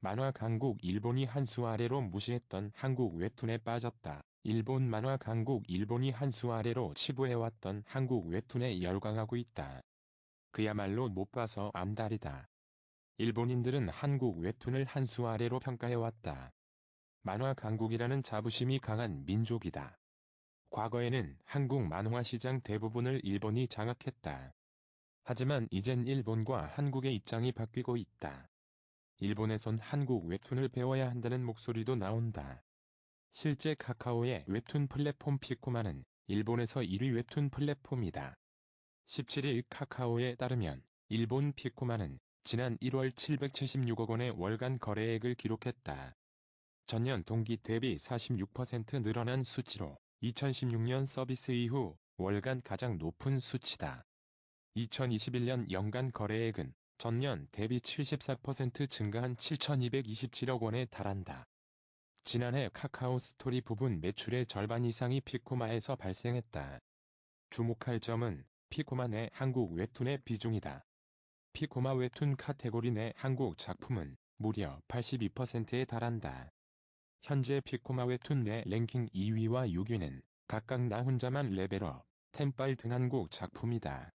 만화 강국 일본이 한 수 아래로 무시했던 한국 웹툰에 빠졌다. 일본 만화 강국 일본이 한 수 아래로 치부해왔던 한국 웹툰에 열광하고 있다. 그야말로 못 봐서 안달이다. 일본인들은 한국 웹툰을 한 수 아래로 평가해왔다. 만화 강국이라는 자부심이 강한 민족이다. 과거에는 한국 만화 시장 대부분을 일본이 장악했다. 하지만 이젠 일본과 한국의 입장이 바뀌고 있다. 일본에선 한국 웹툰을 배워야 한다는 목소리도 나온다. 실제 카카오의 웹툰 플랫폼 피코마는 일본에서 1위 웹툰 플랫폼이다. 17일 카카오에 따르면 일본 피코마는 지난 1월 776억 원의 월간 거래액을 기록했다. 전년 동기 대비 46% 늘어난 수치로 2016년 서비스 이후 월간 가장 높은 수치다. 2021년 연간 거래액은 전년 대비 74% 증가한 7,227억 원에 달한다. 지난해 카카오 스토리 부분 매출의 절반 이상이 피코마에서 발생했다. 주목할 점은 피코마 내 한국 웹툰의 비중이다. 피코마 웹툰 카테고리 내 한국 작품은 무려 82%에 달한다. 현재 피코마 웹툰 내 랭킹 2위와 6위는 각각 나 혼자만 레벨업, 템빨 등 한국 작품이다.